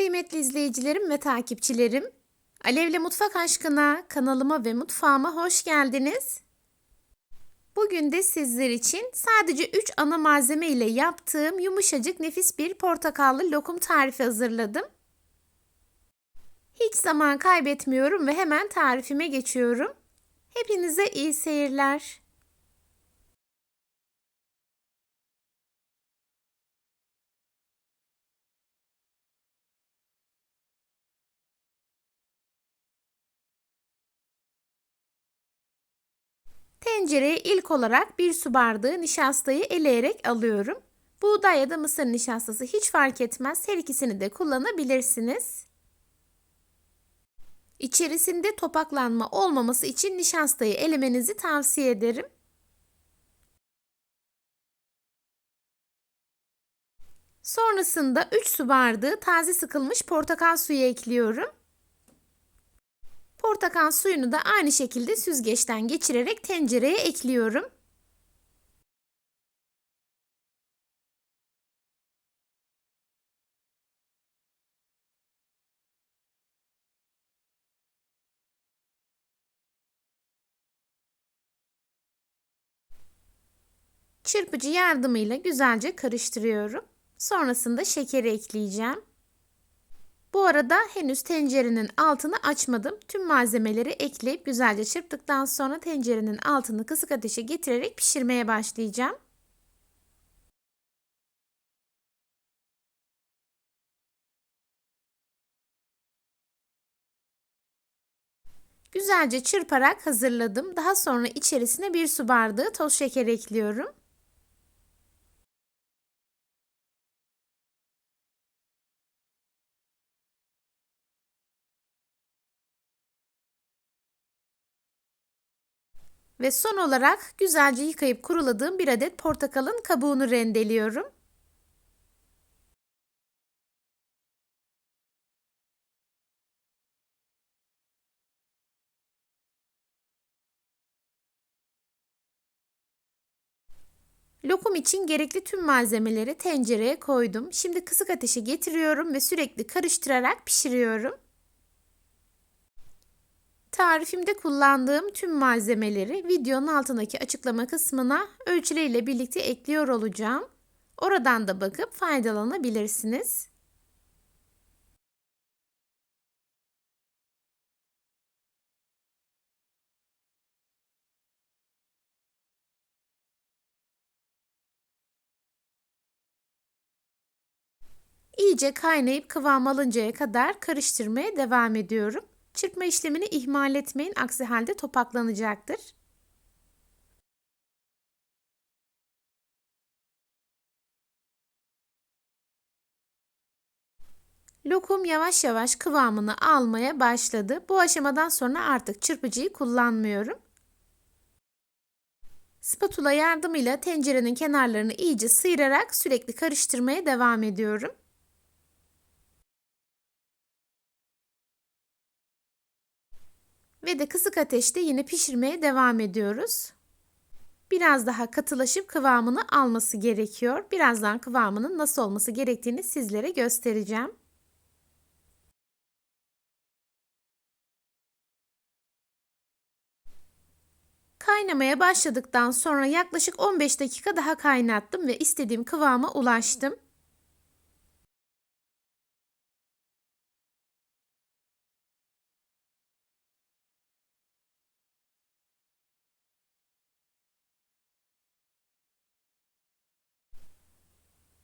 Kıymetli izleyicilerim ve takipçilerim, Alevle Mutfak Aşkına kanalıma ve mutfağıma hoş geldiniz. Bugün de sizler için sadece 3 ana malzeme ile yaptığım yumuşacık nefis bir portakallı lokum tarifi hazırladım. Hiç zaman kaybetmiyorum ve hemen tarifime geçiyorum. Hepinize iyi seyirler. Tencereye ilk olarak bir su bardağı nişastayı eleyerek alıyorum. Buğday ya da mısır nişastası hiç fark etmez. Her ikisini de kullanabilirsiniz. İçerisinde topaklanma olmaması için nişastayı elemenizi tavsiye ederim. Sonrasında 3 su bardağı taze sıkılmış portakal suyu ekliyorum. Portakal suyunu da aynı şekilde süzgeçten geçirerek tencereye ekliyorum. Çırpıcı yardımıyla güzelce karıştırıyorum. Sonrasında şekeri ekleyeceğim. Bu arada henüz tencerenin altını açmadım. Tüm malzemeleri ekleyip güzelce çırptıktan sonra tencerenin altını kısık ateşe getirerek pişirmeye başlayacağım. Güzelce çırparak hazırladım. Daha sonra içerisine bir su bardağı toz şeker ekliyorum. Ve son olarak güzelce yıkayıp kuruladığım bir adet portakalın kabuğunu rendeliyorum. Lokum için gerekli tüm malzemeleri tencereye koydum. Şimdi kısık ateşe getiriyorum ve sürekli karıştırarak pişiriyorum. Tarifimde kullandığım tüm malzemeleri videonun altındaki açıklama kısmına ölçüleriyle birlikte ekliyor olacağım. Oradan da bakıp faydalanabilirsiniz. İyice kaynayıp kıvam alıncaya kadar karıştırmaya devam ediyorum. Çırpma işlemini ihmal etmeyin aksi halde topaklanacaktır. Lokum yavaş yavaş kıvamını almaya başladı. Bu aşamadan sonra artık çırpıcıyı kullanmıyorum. Spatula yardımıyla tencerenin kenarlarını iyice sıyırarak sürekli karıştırmaya devam ediyorum. Ve de kısık ateşte yine pişirmeye devam ediyoruz. Biraz daha katılaşıp kıvamını alması gerekiyor. Birazdan kıvamının nasıl olması gerektiğini sizlere göstereceğim. Kaynamaya başladıktan sonra yaklaşık 15 dakika daha kaynattım ve istediğim kıvama ulaştım.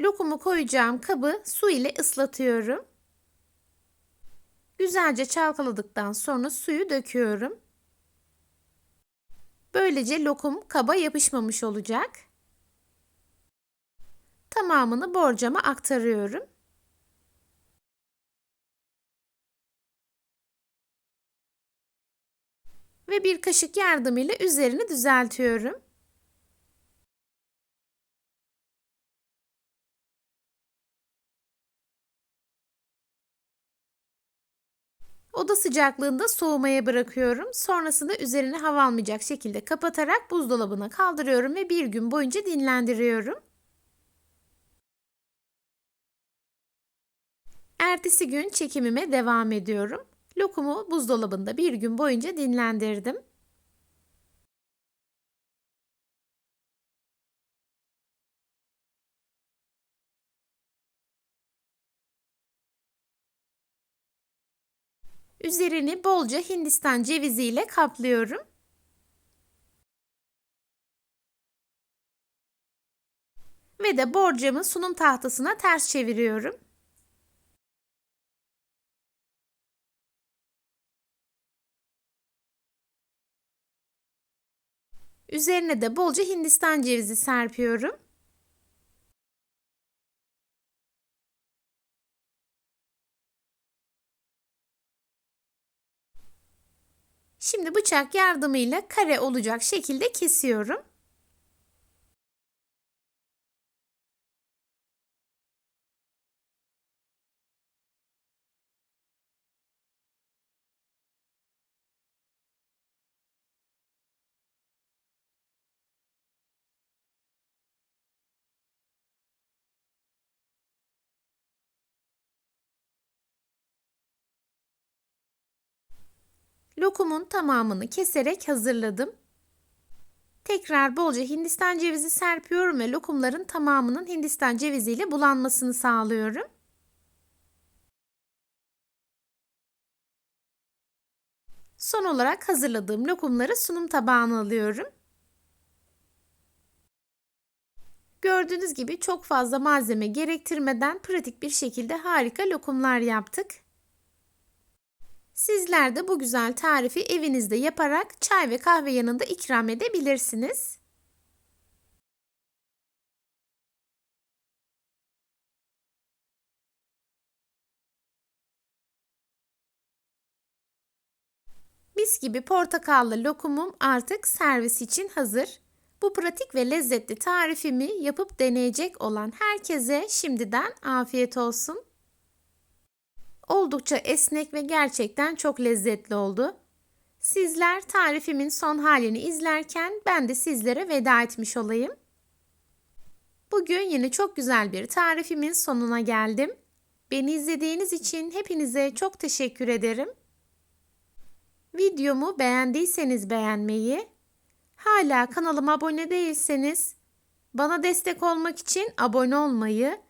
Lokumu koyacağım kabı su ile ıslatıyorum. Güzelce çalkaladıktan sonra suyu döküyorum. Böylece lokum kaba yapışmamış olacak. Tamamını borcama aktarıyorum. Ve bir kaşık yardımıyla üzerini düzeltiyorum. Oda sıcaklığında soğumaya bırakıyorum. Sonrasında üzerine hava almayacak şekilde kapatarak buzdolabına kaldırıyorum ve bir gün boyunca dinlendiriyorum. Ertesi gün çekimime devam ediyorum. Lokumu buzdolabında bir gün boyunca dinlendirdim. Üzerini bolca Hindistan cevizi ile kaplıyorum. Ve de borcamı sunum tahtasına ters çeviriyorum. Üzerine de bolca Hindistan cevizi serpiyorum. Şimdi bıçak yardımıyla kare olacak şekilde kesiyorum. Lokumun tamamını keserek hazırladım. Tekrar bolca Hindistan cevizi serpiyorum ve lokumların tamamının Hindistan ceviziyle bulanmasını sağlıyorum. Son olarak hazırladığım lokumları sunum tabağına alıyorum. Gördüğünüz gibi çok fazla malzeme gerektirmeden pratik bir şekilde harika lokumlar yaptık. Sizler de bu güzel tarifi evinizde yaparak çay ve kahve yanında ikram edebilirsiniz. Mis gibi portakallı lokumum artık servis için hazır. Bu pratik ve lezzetli tarifimi yapıp deneyecek olan herkese şimdiden afiyet olsun. Oldukça esnek ve gerçekten çok lezzetli oldu. Sizler tarifimin son halini izlerken ben de sizlere veda etmiş olayım. Bugün yine çok güzel bir tarifimin sonuna geldim. Beni izlediğiniz için hepinize çok teşekkür ederim. Videomu beğendiyseniz beğenmeyi, hala kanalıma abone değilseniz bana destek olmak için abone olmayı